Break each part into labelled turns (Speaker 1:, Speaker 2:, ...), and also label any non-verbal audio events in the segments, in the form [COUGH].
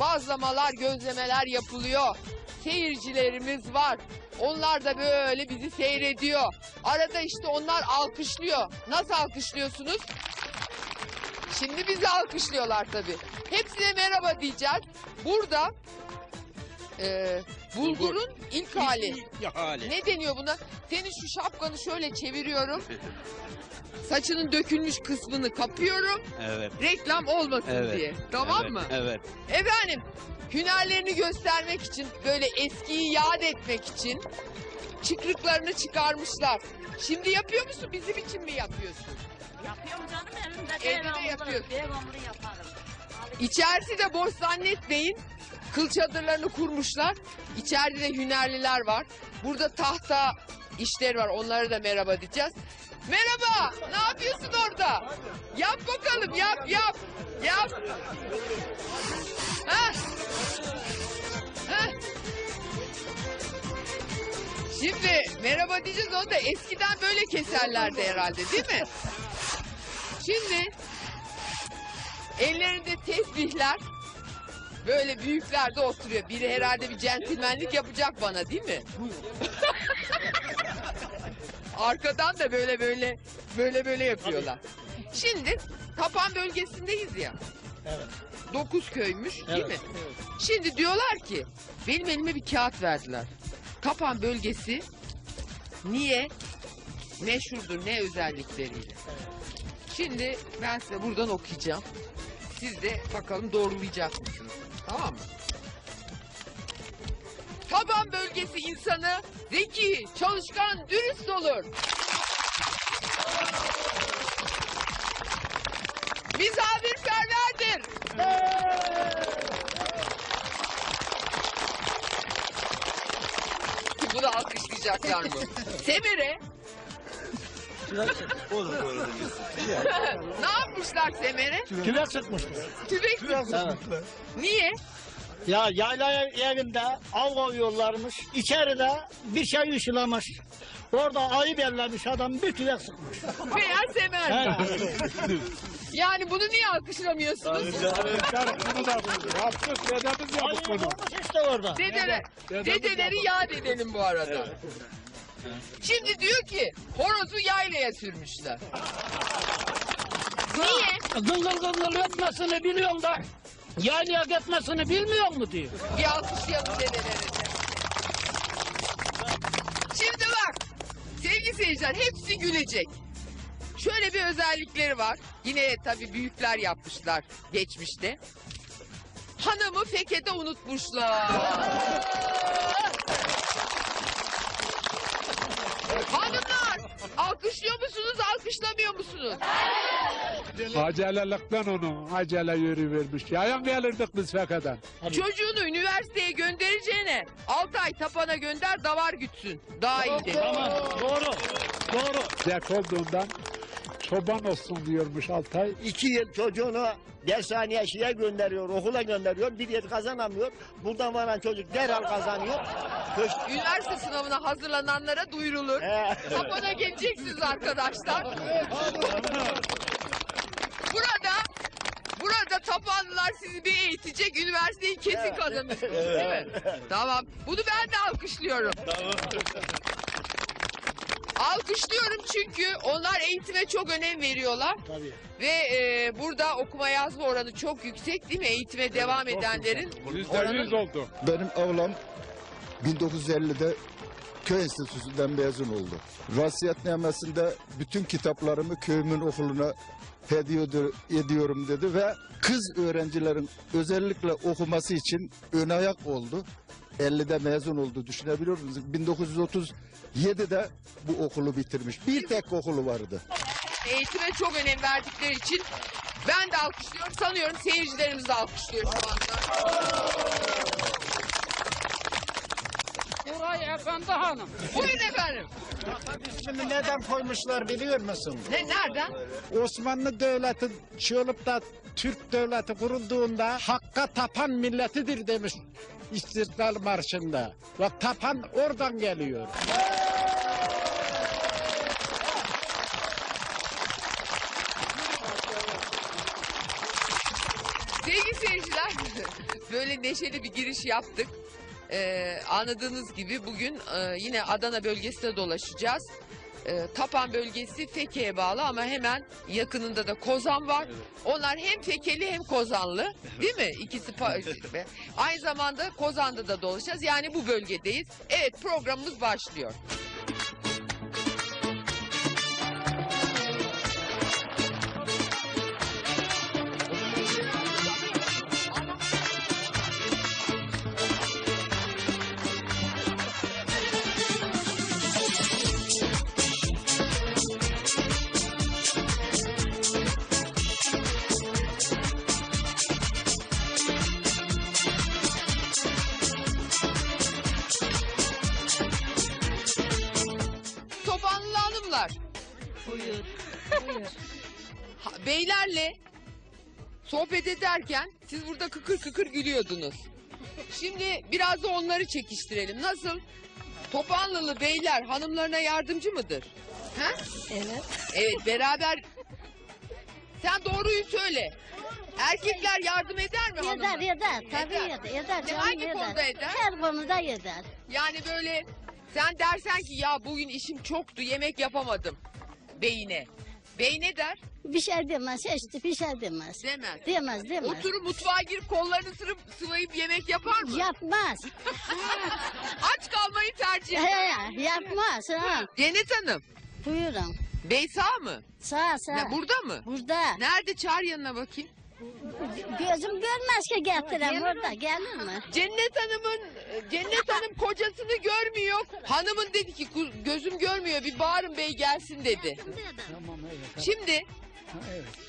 Speaker 1: bazlamalar, gözlemeler yapılıyor. Seyircilerimiz var. Onlar da böyle bizi seyrediyor. Arada işte onlar alkışlıyor. Nasıl alkışlıyorsunuz? Şimdi bizi alkışlıyorlar tabii. Hepsine merhaba diyeceğiz. Burada e, bulgurun ilk hali.
Speaker 2: Ya hali.
Speaker 1: Ne deniyor buna? Senin şu şapkanı şöyle çeviriyorum. [LAUGHS] Saçının dökülmüş kısmını kapıyorum.
Speaker 2: Evet.
Speaker 1: Reklam olmasın
Speaker 2: Evet.
Speaker 1: diye. Tamam
Speaker 2: evet,
Speaker 1: mı?
Speaker 2: Evet.
Speaker 1: Efendim hünerlerini göstermek için böyle eskiyi yad etmek için çıkrıklarını çıkarmışlar. Şimdi yapıyor musun? Bizim için mi yapıyorsun?
Speaker 3: Yapıyorum canım evimde.
Speaker 1: Evde de yapıyorsun.
Speaker 3: Devamlı yaparım.
Speaker 1: İçerisi de boş zannetmeyin. Kıl çadırlarını kurmuşlar. İçeride de hünerliler var. Burada tahta işleri var. Onlara da merhaba diyeceğiz. Merhaba. Ne yapıyorsun orada? Yap bakalım. Yap yap. Yap. Ha? Ha? Şimdi merhaba diyeceğiz onu da eskiden böyle keserlerdi herhalde değil mi? Şimdi Ellerinde tesbihler. Böyle büyükler de oturuyor. Biri herhalde bir centilmenlik yapacak bana değil mi? Arkadan da böyle böyle böyle böyle yapıyorlar. Şimdi Tapan bölgesindeyiz ya.
Speaker 4: Evet.
Speaker 1: Dokuz köymüş değil
Speaker 4: Evet.
Speaker 1: mi? Şimdi diyorlar ki benim elime bir kağıt verdiler. Tapan bölgesi niye meşhurdur ne özellikleriyle? Şimdi ben size buradan okuyacağım. Siz de bakalım doğrulayacak mısınız? Tamam mı? Taban bölgesi insanı zeki, çalışkan, dürüst olur. Misafirperverdir. Bunu alkışlayacaklar mı? [LAUGHS] Semire ne yapmışlar Semer'e?
Speaker 4: Tüvek sıkmıştır.
Speaker 1: Tübek mi?
Speaker 4: Evet.
Speaker 1: Niye?
Speaker 4: Ya yayla evinde av koyuyorlarmış. İçeride bir şey ışılamış. Orada ayı bellemiş adam bir tüvek sıkmış.
Speaker 1: Veya Semer. Yani bunu niye alkışlamıyorsunuz?
Speaker 4: Ayı olmuş işte orada.
Speaker 1: Dedeler, dedeleri yad edelim bu arada. Şimdi diyor ki horozu yaylaya sürmüşler. Niye?
Speaker 4: Gıngıl gıngıl ötmesini biliyorum da yaylaya gitmesini bilmiyor mu diyor.
Speaker 1: Bir alkışlayalım dedeleri de. Şimdi bak sevgili seyirciler hepsi gülecek. Şöyle bir özellikleri var. Yine tabii büyükler yapmışlar geçmişte. Hanımı fekete unutmuşlar. Hanımlar alkışlıyor musunuz alkışlamıyor musunuz?
Speaker 5: Acelelikten onu acele yürü vermiş. Yayan gelirdik biz fekadan.
Speaker 1: Çocuğunu üniversiteye göndereceğine 6 ay tapana gönder davar gütsün. Daha iyi dedi.
Speaker 4: Tamam doğru. Doğru.
Speaker 5: Zek olduğundan çoban olsun diyormuş Altay.
Speaker 6: İki yıl çocuğunu dershaneye şeye gönderiyor, okula gönderiyor. Bir yer kazanamıyor. Buradan varan çocuk derhal kazanıyor. Köş-
Speaker 1: Üniversite sınavına hazırlananlara duyurulur.
Speaker 6: He. [LAUGHS]
Speaker 1: Tapana geleceksiniz arkadaşlar. [LAUGHS] burada burada tapanlılar sizi bir eğitecek, üniversiteyi kesin kazanırsınız değil mi? Tamam. Bunu ben de alkışlıyorum. Alkışlıyorum çünkü onlar eğitime çok önem veriyorlar.
Speaker 4: Tabii.
Speaker 1: Ve e, burada okuma yazma oranı çok yüksek değil mi? Eğitime devam edenlerin oranı
Speaker 5: yüz oldu.
Speaker 7: Benim ablam 1950'de köy enstitüsünden mezun oldu. Vasiyetnamesinde bütün kitaplarımı köyümün okuluna hediye ed- ediyorum dedi ve kız öğrencilerin özellikle okuması için ön ayak oldu. 50'de mezun oldu düşünebiliyor musunuz? 1937'de bu okulu bitirmiş. Bir tek okulu vardı.
Speaker 1: eğitime çok önem verdikleri için ben de alkışlıyorum. Sanıyorum seyircilerimiz de alkışlıyor şu anda.
Speaker 4: Burayı Efendi Hanım.
Speaker 1: Buyurun efendim.
Speaker 8: İsmini neden koymuşlar biliyor musun?
Speaker 1: Ne, nereden?
Speaker 8: Osmanlı Devleti şey olup da Türk Devleti kurulduğunda hakka tapan milletidir demiş İstiklal Marşı'nda. Ve tapan oradan geliyor.
Speaker 1: Sevgili seyirciler, [LAUGHS] böyle neşeli bir giriş yaptık. Ee, anladığınız gibi bugün e, yine Adana bölgesinde dolaşacağız. Ee, Tapan bölgesi Fekke'ye bağlı ama hemen yakınında da Kozan var. Onlar hem Fekeli hem Kozanlı değil mi? İkisi pa- aynı zamanda Kozan'da da dolaşacağız. Yani bu bölgedeyiz. Evet programımız başlıyor. Ha, Beylerle sohbet ederken siz burada kıkır kıkır gülüyordunuz. Şimdi biraz da onları çekiştirelim. Nasıl? Topanlılı beyler hanımlarına yardımcı mıdır? Ha?
Speaker 2: Evet.
Speaker 1: Evet beraber. Sen doğruyu söyle. Erkekler yardım eder mi
Speaker 2: Eder
Speaker 1: hanımlara?
Speaker 2: eder. Tabii
Speaker 1: Eder.
Speaker 2: eder. Eder
Speaker 1: Ne,
Speaker 2: canım
Speaker 1: hangi konuda eder?
Speaker 2: Her konuda eder.
Speaker 1: Yani böyle sen dersen ki ya bugün işim çoktu yemek yapamadım beyine. Bey ne der?
Speaker 2: Bir şey demez. Hiç bir şey demez.
Speaker 1: Demez.
Speaker 2: Demez demez.
Speaker 1: Oturup mutfağa girip kollarını sırıp sıvayıp yemek yapar mı?
Speaker 2: Yapmaz. [LAUGHS]
Speaker 1: Aç kalmayı tercih eder.
Speaker 2: He, yapmaz. Ha.
Speaker 1: Cennet Hanım.
Speaker 2: Buyurun.
Speaker 1: Bey sağ mı?
Speaker 2: Sağ sağ.
Speaker 1: Ne, burada mı?
Speaker 2: Burada.
Speaker 1: Nerede? Çağır yanına bakayım.
Speaker 2: Gözüm görmez ki getirem orada. Gelir mi?
Speaker 1: Cennet Hanım'ın Cennet Hanım kocasını görmüyor. Hanımın dedi ki "Ku- gözüm görmüyor bir bağırın bey gelsin dedi. Şimdi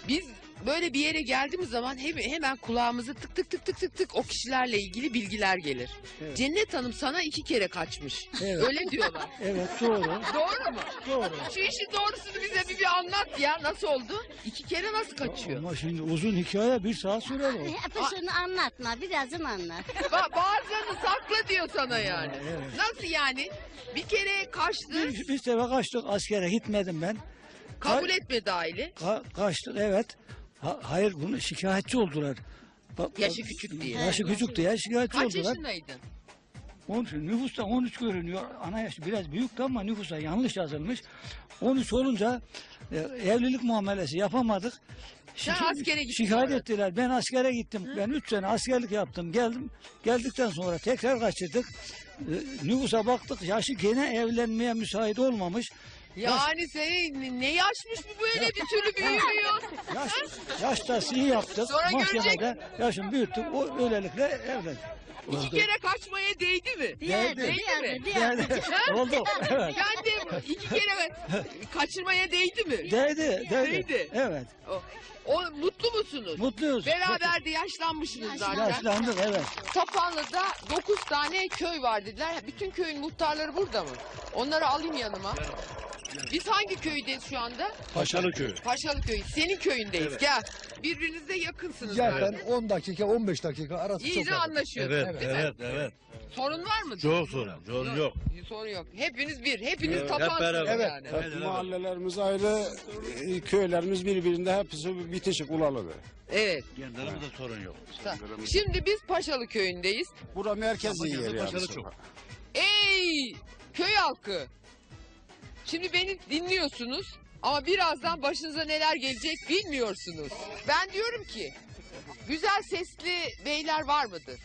Speaker 1: biz böyle bir yere geldiğimiz zaman hem, hemen kulağımıza tık tık tık tık tık tık o kişilerle ilgili bilgiler gelir.
Speaker 4: Evet.
Speaker 1: Cennet Hanım sana iki kere kaçmış.
Speaker 4: Evet.
Speaker 1: Öyle diyorlar. [LAUGHS]
Speaker 4: Evet doğru.
Speaker 1: Doğru mu?
Speaker 4: Doğru.
Speaker 1: Şu işin doğrusunu bize bir, bir anlat ya. Nasıl oldu? İki kere nasıl kaçıyor?
Speaker 4: Ama şimdi uzun hikaye bir saat sürer o. [LAUGHS]
Speaker 2: Hepsini anlatma. Birazını anlat. [LAUGHS]
Speaker 1: Ba- bazılarını sakla diyor sana yani.
Speaker 4: Evet.
Speaker 1: Nasıl yani? Bir kere kaçtı,
Speaker 4: Bir, bir sefer kaçtık askere gitmedim ben.
Speaker 1: kabul etmedi aile.
Speaker 4: Ka- kaçtık evet. Ha- hayır bunu şikayetçi oldular. Ba-
Speaker 1: Yaşı küçük diye.
Speaker 4: Yaşı küçük diye şikayetçi
Speaker 1: Kaç
Speaker 4: oldular.
Speaker 1: yaşındaydın?
Speaker 4: Onun için nüfusta 13 görünüyor. Ana yaşı biraz büyüktü ama nüfusa yanlış yazılmış. 13 olunca e, evlilik muamelesi yapamadık.
Speaker 1: Sen askere gittin
Speaker 4: Şikayet
Speaker 1: sonra.
Speaker 4: ettiler. Ben askere gittim. Ben 3 sene askerlik yaptım. Geldim. Geldikten sonra tekrar kaçırdık. E, nüfusa baktık. Yaşı gene evlenmeye müsait olmamış.
Speaker 1: Yani senin ne yaşmış bu böyle bir türlü büyümüyor.
Speaker 4: Yaş, yaşta iyi yaptık.
Speaker 1: Sonra
Speaker 4: Mahkemede yaşını büyüttük. O öylelikle evlendik.
Speaker 1: İki kere kaçmaya değdi mi?
Speaker 2: Diğer
Speaker 4: Değdi.
Speaker 2: diğer
Speaker 1: mi?
Speaker 2: diğer.
Speaker 4: Yani, [LAUGHS] oldu. Evet.
Speaker 1: Ben de iki kere kaçırmaya değdi mi?
Speaker 4: Değdi, değdi.
Speaker 1: Değdi.
Speaker 4: Evet.
Speaker 1: O, o mutlu musunuz?
Speaker 4: Mutluyuz.
Speaker 1: Beraber de yaşlanmışsınız zaten.
Speaker 4: Yaşlandık evet.
Speaker 1: Tapanlı'da 9 tane köy var dediler. Bütün köyün muhtarları burada mı? Onları alayım yanıma. Biz hangi köydeyiz şu anda?
Speaker 5: Paşalı köy.
Speaker 1: Paşalı köyü. Senin köyündeyiz. Gel. Birbirinize yakınsınız.
Speaker 9: Zaten
Speaker 1: böyle.
Speaker 9: 10 dakika 15 dakika arası
Speaker 1: İyi
Speaker 9: çok yakın.
Speaker 1: anlaşıyorsunuz değil mi?
Speaker 5: evet.
Speaker 1: Sorun var mı?
Speaker 5: Çok sorun, sorun yok.
Speaker 1: Sorun yok. Hepiniz bir. Hepiniz
Speaker 5: Evet,
Speaker 1: tapansınız
Speaker 5: hep beraber.
Speaker 1: yani.
Speaker 5: Evet, evet.
Speaker 8: Mahallelerimiz ayrı, e, köylerimiz birbirinde hepsi bitişik ulalı.
Speaker 1: Evet.
Speaker 5: Kendilerimizde sorun yok.
Speaker 1: Şimdi biz Paşalı köyündeyiz.
Speaker 8: Bura merkezi yer yani.
Speaker 5: Paşalı çok.
Speaker 1: Ey köy halkı. Şimdi beni dinliyorsunuz ama birazdan başınıza neler gelecek bilmiyorsunuz. Ben diyorum ki güzel sesli beyler var mıdır?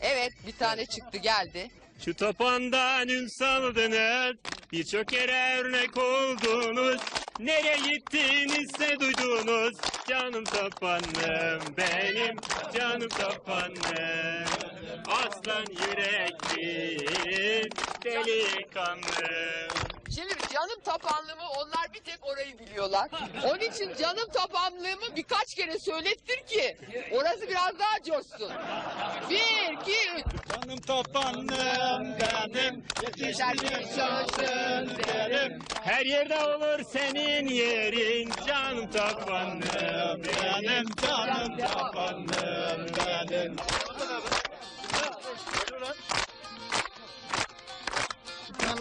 Speaker 1: Evet bir tane çıktı geldi.
Speaker 10: Şu tapandan ün saldınız, birçok yere örnek oldunuz. Nereye gittiğinizse duydunuz, canım tapanım benim, canım tapanım. Aslan yürekli, delikanlı.
Speaker 1: Şimdi canım tapanlığımı onlar bir tek orayı biliyorlar. Onun için canım tapanlığımı birkaç kere söylettir ki orası biraz daha coşsun. Bir, iki, üç.
Speaker 10: Canım tapanım benim,
Speaker 1: Şaşın derim.
Speaker 10: Her yerde olur senin yerin, canım tapanım benim, canım tapanım benim.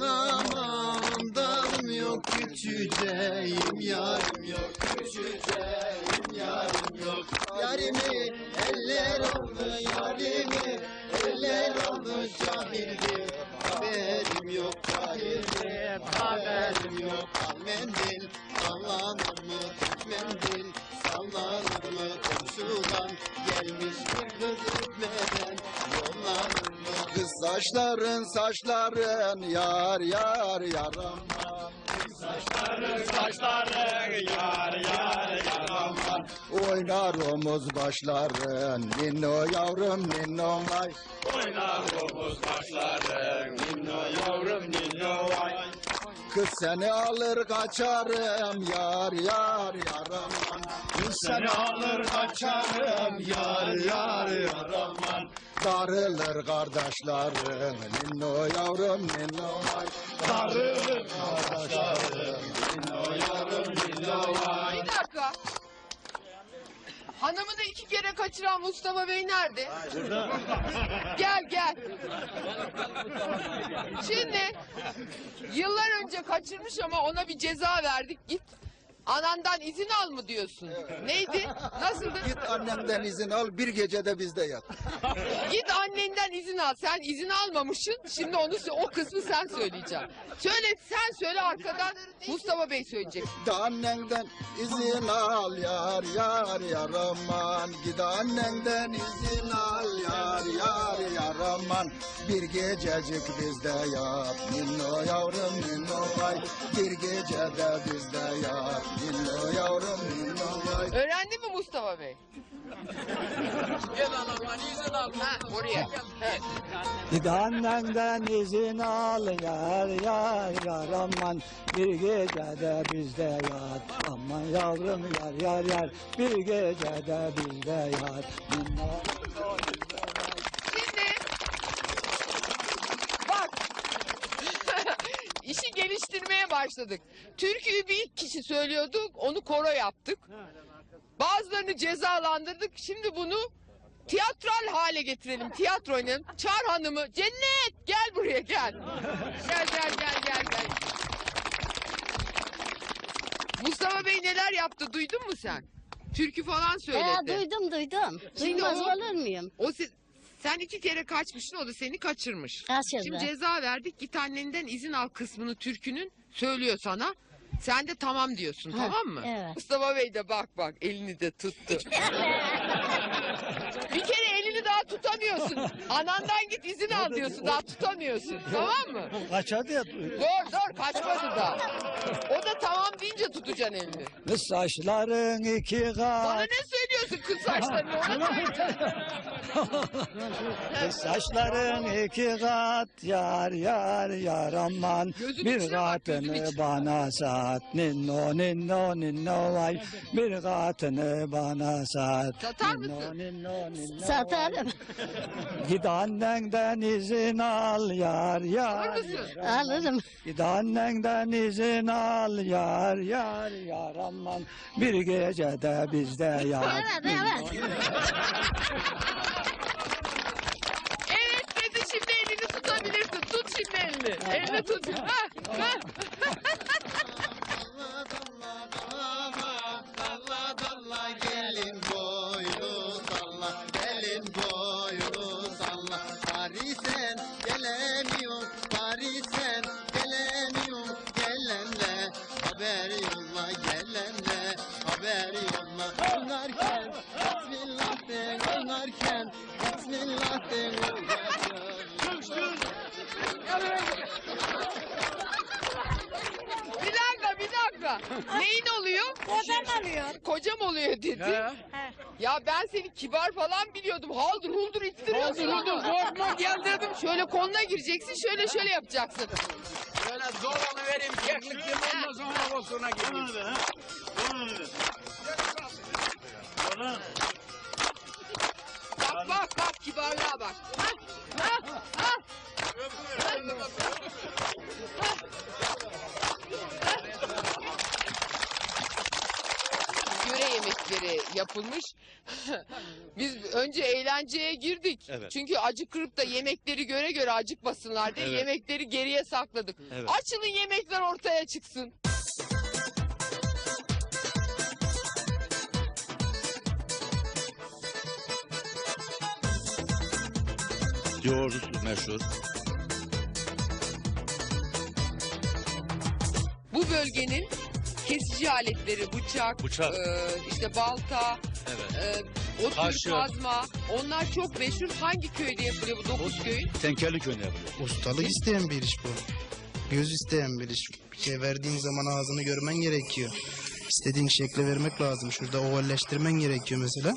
Speaker 9: Aman dalım yok küçüceğim yarim yok küçüceğim yarim yok. Yarimi Eller oldu yarimi Eller oldu cahildi Haberim yok cahildi Haberim yok. Al mendil Sallanır mı? Mendil Sallanır mı? Komşudan Gelmiş bir kız öpmeden Yollanır mı Kız saçların saçların Yar yar yaram Oynar omuz başların Ninno yavrum ninno vay. Kız seni alır kaçarım yar yar yaram Kız seni alır kaçarım yar yar yaram Darılır kardeşlerim ninno yavrum ninno vay Darılır kardeşlerim ninno yavrum ninno vay
Speaker 1: Bir dakika. Hanımı da iki kere kaçıran Mustafa Bey nerede? gel gel. Şimdi yıllar önce kaçırmış ama ona bir ceza verdik. Git anandan izin al mı diyorsun? Neydi? Nasıldı?
Speaker 9: Git annemden izin al bir gecede bizde yat.
Speaker 1: Git annenden izin al. Sen izin almamışsın. Şimdi onu o kısmı sen söyleyeceksin. Söyle sen söyle arkadan Mustafa Bey söyleyecek.
Speaker 9: Git annenden izin al yar yar yaraman Git annenden izin al yar yar yaraman Bir gececik bizde yat Ninno yavrum ninno vay Bir gecede bizde yat Ninno yavrum ninno vay
Speaker 1: Öğrendin mi Mustafa Bey? Ha, oraya.
Speaker 4: Git annenden izin al yar yar yar aman bir gecede bizde yat aman yavrum yar yar yar bir gecede bizde yat.
Speaker 1: Şimdi bak [LAUGHS] işi geliştirmeye başladık. Türküyü bir kişi söylüyordu onu koro yaptık. Bazılarını cezalandırdık. Şimdi bunu tiyatral hale getirelim. Tiyatro oynayalım. Çağır hanımı. Cennet gel buraya gel. Gel gel gel gel gel. Mustafa Bey neler yaptı duydun mu sen? Türkü falan
Speaker 2: Ee,
Speaker 1: söyledi.
Speaker 2: duydum duydum.
Speaker 1: Şimdi
Speaker 2: Duymaz
Speaker 1: o-
Speaker 2: olur muyum?
Speaker 1: O se- sen iki kere kaçmışsın o da seni kaçırmış.
Speaker 2: Kaçırdı.
Speaker 1: Şimdi ceza verdik git annenden izin al kısmını türkünün söylüyor sana. Sen de tamam diyorsun
Speaker 2: Ha,
Speaker 1: tamam mı?
Speaker 2: evet.
Speaker 1: Mustafa Bey de bak bak elini de tuttu. [LAUGHS] Bir kere elini daha tutamıyorsun. Anandan git izin al diyorsun daha tutamıyorsun tamam mı?
Speaker 4: Kaçadı ya
Speaker 1: Dur dur kaçmadı da. O da tamam deyince tutacaksın elini.
Speaker 4: kız saçların iki
Speaker 1: Bana
Speaker 4: kat
Speaker 1: ne söylüyorsun kız saçlarını ona
Speaker 4: kız saçların iki kat yar yar yar aman bir
Speaker 1: içine bak, gözünün
Speaker 4: katını
Speaker 1: içine.
Speaker 4: bana sat ninno ninno ninno vay bir katını bana sat
Speaker 1: Satar
Speaker 4: Ninno,
Speaker 1: mısın?
Speaker 4: ninno, ninno, vay.
Speaker 2: Satarım.
Speaker 4: Git annenden izin al yar
Speaker 1: Alır
Speaker 4: yar.
Speaker 1: mısın?
Speaker 2: Alırım.
Speaker 4: Git annenden izin al yar yar yar aman bir gecede bizde yar.
Speaker 2: Evet. Evet
Speaker 1: dedi şimdi elini tutabilirsin. Tut elini. Elini tut. Ha, ha.
Speaker 9: Dalla dalla gelin boylu salla Gelin boylu salla Paris'en gelemiyor Paris'en gelemiyor Gelenle haber yolla Gelenle haber yolla Oynarken Bismillah de oynarken Bismillah de
Speaker 1: Bir dakika. Neyin oluyor?
Speaker 2: Kocam alıyor.
Speaker 1: Kocam oluyor dedi. Ya ben seni kibar falan biliyordum. Haldır huldur ittiriyorsun. Haldır huldur korkma gel dedim. Şöyle koluna gireceksin şöyle şöyle yapacaksın.
Speaker 10: Böyle zorlanı vereyim keklik yiyeyim ondan sonra olsuna gideyim.
Speaker 1: Bak bak bak kibarlığa yapılmış. [LAUGHS] Biz önce eğlenceye girdik. Evet. Çünkü acıkırıp da yemekleri göre göre acıkmasınlar diye Evet. yemekleri geriye sakladık. Evet. Açılın yemekler ortaya çıksın.
Speaker 11: Yoğurdu meşhur.
Speaker 1: Bu bölgenin kesici aletleri, bıçak,
Speaker 11: Bıçak.
Speaker 1: e, işte balta,
Speaker 11: Evet.
Speaker 1: e, o tür
Speaker 11: Kaşık.
Speaker 1: kazma. Onlar çok meşhur. Hangi köyde yapılıyor bu dokuz köyün?
Speaker 11: Tenkerli köyünde yapılıyor.
Speaker 12: Ustalık isteyen bir iş bu. Göz isteyen bir iş. Bir şey verdiğin zaman ağzını görmen gerekiyor. İstediğin şekle vermek lazım. Şurada ovalleştirmen gerekiyor mesela.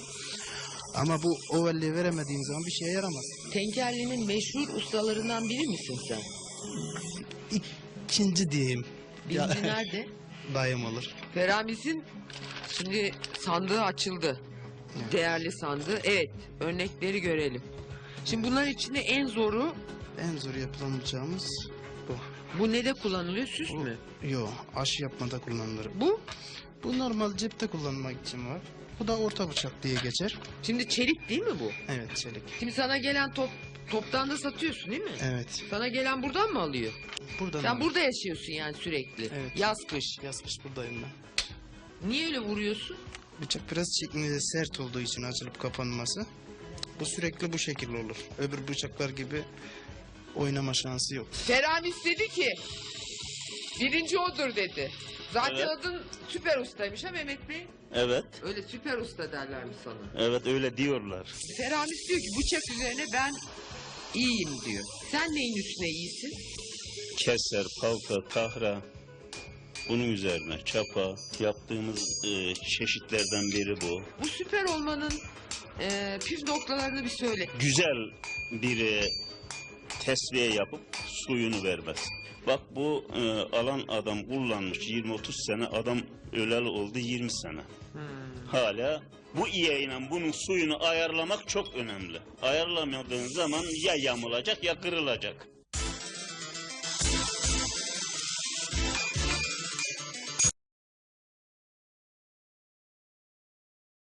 Speaker 12: Ama bu ovalliği veremediğin zaman bir şeye yaramaz.
Speaker 1: Tenkerli'nin meşhur ustalarından biri misin sen?
Speaker 12: İkinci diyeyim.
Speaker 1: Birinci nerede? [LAUGHS]
Speaker 12: Dayım olur.
Speaker 1: Feramis'in şimdi sandığı açıldı. Değerli sandığı. Evet, örnekleri görelim. Şimdi bunların içinde en zoru
Speaker 12: En zor yapılan bıçağımız bu.
Speaker 1: bu ne de kullanılıyor? Süs mü?
Speaker 12: Yo, aşı yapmada kullanılır.
Speaker 1: Bu?
Speaker 12: Bu normal cepte kullanmak için var. Bu da orta bıçak diye geçer.
Speaker 1: Şimdi çelik değil mi bu?
Speaker 12: Evet çelik.
Speaker 1: Şimdi sana gelen top toptan da satıyorsun değil mi?
Speaker 12: Evet.
Speaker 1: Sana gelen buradan mı alıyor?
Speaker 12: Buradan
Speaker 1: Sen
Speaker 12: alır.
Speaker 1: burada yaşıyorsun yani sürekli.
Speaker 12: Evet.
Speaker 1: Yaz kış.
Speaker 12: Yaz kış buradayım ben.
Speaker 1: Niye öyle vuruyorsun?
Speaker 12: Bıçak biraz çekmede sert olduğu için açılıp kapanması. Bu sürekli bu şekilde olur. Öbür bıçaklar gibi oynama şansı yok.
Speaker 1: Feramis dedi ki birinci odur dedi. Zaten
Speaker 11: Evet.
Speaker 1: adın süper ustaymış ha Mehmet Bey?
Speaker 11: Evet.
Speaker 1: Öyle süper usta derlermiş sana.
Speaker 11: Evet öyle diyorlar.
Speaker 1: Feramis diyor ki bıçak üzerine ben iyiyim diyor. Sen neyin üstüne iyisin?
Speaker 11: Keser, palta, tahra. Bunun üzerine çapa yaptığımız e, çeşitlerden biri bu.
Speaker 1: Bu süper olmanın e, püf noktalarını bir söyle.
Speaker 11: Güzel bir e, tesviye yapıp suyunu vermez. Bak bu e, alan adam kullanmış 20-30 sene adam öleli oldu 20 sene. Hala bu iğneyle bunun suyunu ayarlamak çok önemli. Ayarlamadığın zaman ya yamulacak ya kırılacak.